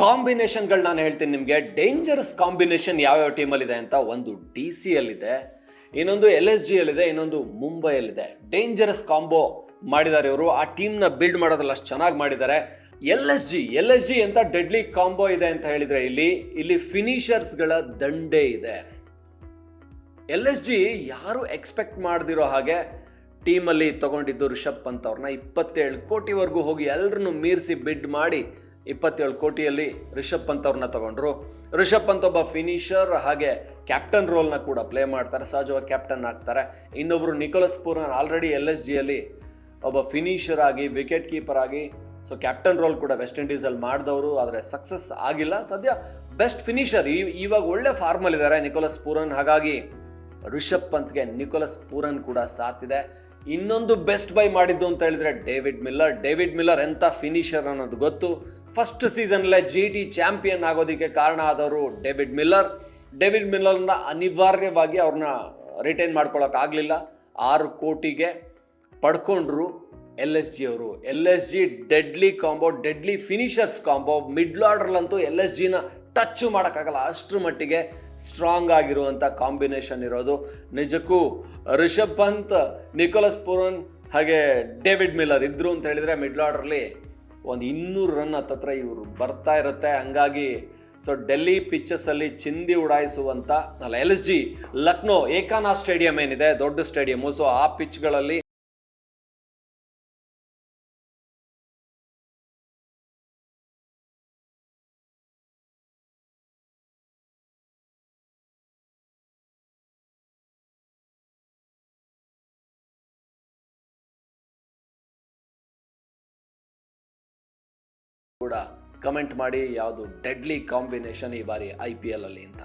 ಕಾಂಬಿನೇಷನ್ಗಳು ನಾನು ಹೇಳ್ತೀನಿ ನಿಮಗೆ. ಡೇಂಜರಸ್ ಕಾಂಬಿನೇಷನ್ ಯಾವ್ಯಾವ ಟೀಮಲ್ಲಿದೆ ಅಂತ ಒಂದು ಡಿ ಸಿ ಅಲ್ಲಿದೆ ಇನ್ನೊಂದು ಎಲ್ ಎಸ್ ಜಿ ಅಲ್ಲಿದೆ ಇನ್ನೊಂದು ಮುಂಬೈಯಲ್ಲಿದೆ. ಡೇಂಜರಸ್ ಕಾಂಬೋ ಮಾಡಿದ್ದಾರೆ ಇವರು. ಆ ಟೀಮ್ನ ಬಿಲ್ಡ್ ಮಾಡೋದ್ರಲ್ಲಿ ಅಷ್ಟು ಚೆನ್ನಾಗಿ ಮಾಡಿದ್ದಾರೆ. L S G, L S G ಅಂತ ಡೆಡ್ಲಿ ಕಾಂಬೋ ಇದೆ ಅಂತ ಹೇಳಿದ್ರೆ ಇಲ್ಲಿ ಇಲ್ಲಿ ಫಿನಿಷರ್ಸ್ಗಳ ದಂಡೆ ಇದೆ. ಎಲ್ ಎಸ್ ಜಿ ಯಾರು ಎಕ್ಸ್ಪೆಕ್ಟ್ ಮಾಡದಿರೋ ಹಾಗೆ ಟೀಮಲ್ಲಿ ತಗೊಂಡಿದ್ದು ರಿಷಬ್ ಪಂತ್ ಅವ್ರನ್ನ ಇಪ್ಪತ್ತೇಳು ಕೋಟಿವರೆಗೂ ಹೋಗಿ ಎಲ್ಲರನ್ನು ಮೀರಿಸಿ ಬಿಡ್ ಮಾಡಿ ಇಪ್ಪತ್ತೇಳು ಕೋಟಿಯಲ್ಲಿ ರಿಷಬ್ ಪಂತ್ ಅವ್ರನ್ನ ತಗೊಂಡ್ರು. ರಿಷಬ್ ಪಂತ್ ಒಬ್ಬ ಫಿನಿಷರ್, ಹಾಗೆ ಕ್ಯಾಪ್ಟನ್ ರೋಲ್ನ ಕೂಡ ಪ್ಲೇ ಮಾಡ್ತಾರೆ, ಸಹಜವಾಗಿ ಕ್ಯಾಪ್ಟನ್ ಆಗ್ತಾರೆ. ಇನ್ನೊಬ್ರು Nicholas Pooran, already L S ಜಿಯಲ್ಲಿ ಒಬ್ಬ ಫಿನಿಷರ್ ಆಗಿ, ವಿಕೆಟ್ ಕೀಪರ್ ಆಗಿ, ಸೊ ಕ್ಯಾಪ್ಟನ್ ರೋಲ್ ಕೂಡ ವೆಸ್ಟ್ ಇಂಡೀಸಲ್ಲಿ ಮಾಡಿದವರು, ಆದರೆ ಸಕ್ಸಸ್ ಆಗಿಲ್ಲ. ಸದ್ಯ ಬೆಸ್ಟ್ ಫಿನಿಷರ್, ಈ ಇವಾಗ ಒಳ್ಳೆ ಫಾರ್ಮಲ್ಲಿದ್ದಾರೆ ನಿಕೋಲಸ್ ಪೂರನ್. ಹಾಗಾಗಿ ರಿಷಬ್ ಪಂತ್ಗೆ ನಿಕೋಲಸ್ ಪೂರನ್ ಕೂಡ ಸಾಥಿದೆ ಇನ್ನೊಂದು ಬೆಸ್ಟ್ ಬೈ ಮಾಡಿದ್ದು ಅಂತ ಹೇಳಿದ್ರೆ ಡೇವಿಡ್ ಮಿಲ್ಲರ್ ಡೇವಿಡ್ ಮಿಲ್ಲರ್ ಎಂಥ ಫಿನಿಷರ್ ಅನ್ನೋದು ಗೊತ್ತು. ಫಸ್ಟ್ ಸೀಸನ್ಲೇ ಜಿ ಟಿ ಚಾಂಪಿಯನ್ ಆಗೋದಕ್ಕೆ ಕಾರಣ ಆದವರು ಡೇವಿಡ್ ಮಿಲ್ಲರ್ ಡೇವಿಡ್ ಮಿಲ್ಲರ್ನ ಅನಿವಾರ್ಯವಾಗಿ ಅವ್ರನ್ನ ರಿಟೈನ್ ಮಾಡ್ಕೊಳಕ್ಕಾಗಲಿಲ್ಲ ಆರು ಕೋಟಿಗೆ ಪಡ್ಕೊಂಡ್ರು ಎಲ್ ಎಸ್ ಜಿ ಅವರು. L S G deadly combo deadly finishers combo middle ಆರ್ಡರ್ಲಂತೂ L S ಜಿನ ಟಚ್ ಮಾಡೋಕ್ಕಾಗಲ್ಲ. ಅಷ್ಟರ ಮಟ್ಟಿಗೆ ಸ್ಟ್ರಾಂಗ್ ಆಗಿರುವಂಥ ಕಾಂಬಿನೇಷನ್ ಇರೋದು. ನಿಜಕ್ಕೂ ರಿಷಬ್ ಪಂತ್, ನಿಕೋಲಸ್ ಪೂರನ್, ಹಾಗೆ ಡೇವಿಡ್ ಮಿಲ್ಲರ್ ಇದ್ರು ಅಂತ ಹೇಳಿದರೆ ಮಿಡ್ಲ್ ಆರ್ಡರ್ಲಿ ಒಂದು ಇನ್ನೂರು ರನ್ ಹತ್ತತ್ರ ಇವರು ಬರ್ತಾ ಇರುತ್ತೆ. ಹಂಗಾಗಿ ಸೊ ಡೆಲ್ಲಿ ಪಿಚ್ಚಸ್ಸಲ್ಲಿ ಚಿಂದಿ ಉಡಾಯಿಸುವಂಥ ಅಲ್ಲ L S G Lucknow Ekana stadium ಏನಿದೆ, ದೊಡ್ಡ ಸ್ಟೇಡಿಯಮ್ಮು ಸೊ ಆ ಪಿಚ್ಗಳಲ್ಲಿ ಕೂಡ ಕಮೆಂಟ್ ಮಾಡಿ ಯಾವುದು ಡೆಡ್ಲಿ ಕಾಂಬಿನೇಷನ್ ಈ ಬಾರಿ ಐ ಅಲ್ಲಿ ಅಂತ.